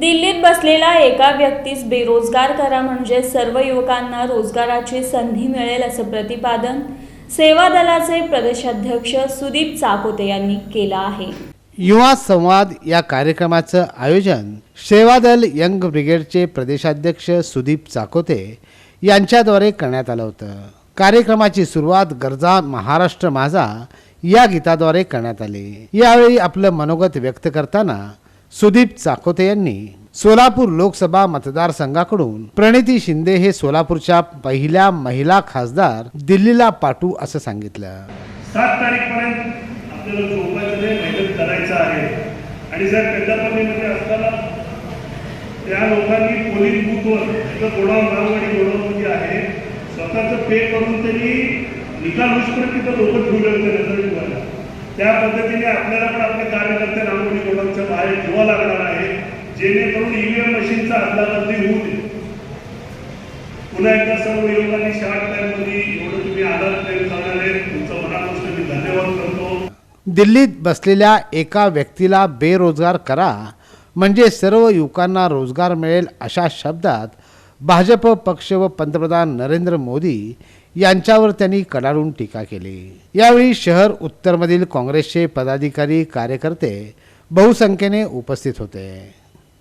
दिल्लीत बसलेला एका व्यक्तीस बेरोजगार करा म्हणजे सर्व युवकांना रोजगाराची संधी मिळेल असं प्रतिपादन सेवा दलाचे प्रदेशाध्यक्ष सुदीप चाकोते यांनी केलं आहे. युवा संवाद या कार्यक्रमाचं आयोजन सेवादल यंग ब्रिगेडचे प्रदेशाध्यक्ष सुदीप चाकोते यांच्याद्वारे करण्यात आलं होतं. कार्यक्रमाची सुरुवात गरजा महाराष्ट्र माझा या गीताद्वारे करण्यात आली. यावेळी आपलं मनोगत व्यक्त करताना सुदीप चाकोते यांनी सोलापूर लोकसभा मतदारसंघाकडून प्रणिती शिंदे हे सोलापूरच्या पहिल्या महिला खासदार दिल्लीला पाठवू असं सांगितलं. सात तारीखपर्यंत आपल्याला झोपायचं मेहनत करायचं आहे. आणि जर पेट्टापल्लीमध्ये असताना त्या लोकांनी पोलीस बूथवर तिथं गोडाऊन रामवाडी गोडाऊनमध्ये आहे स्वतःचं पे करून त्यांनी निकाल होईपर्यंत तिथं लोक ठेवले होते त्या पद्धतीने आपल्याला पण गोडाऊनच्या लागणार आहे जेणेकरून ईव्हीएम मशीनचा अदलाबदली होऊ दे. पुन्हा एकदा सर्व युवकांनी शॉर्ट टाइममध्ये एवढं तुम्ही आधार प्रेम करणारे तुमचा मनापासून मी धन्यवाद करतो. दिल्लीत बसलेल्या एका व्यक्तीला बेरोजगार करा म्हणजे सर्व युवकांना रोजगार मिळेल अशा शब्दात भाजप पक्ष व पंतप्रधान नरेंद्र मोदी यांच्यावर त्यांनी कडाडून टीका केली. यावेळी शहर उत्तरमधील काँग्रेसचे पदाधिकारी कार्यकर्ते बहुसंख्येने उपस्थित होते.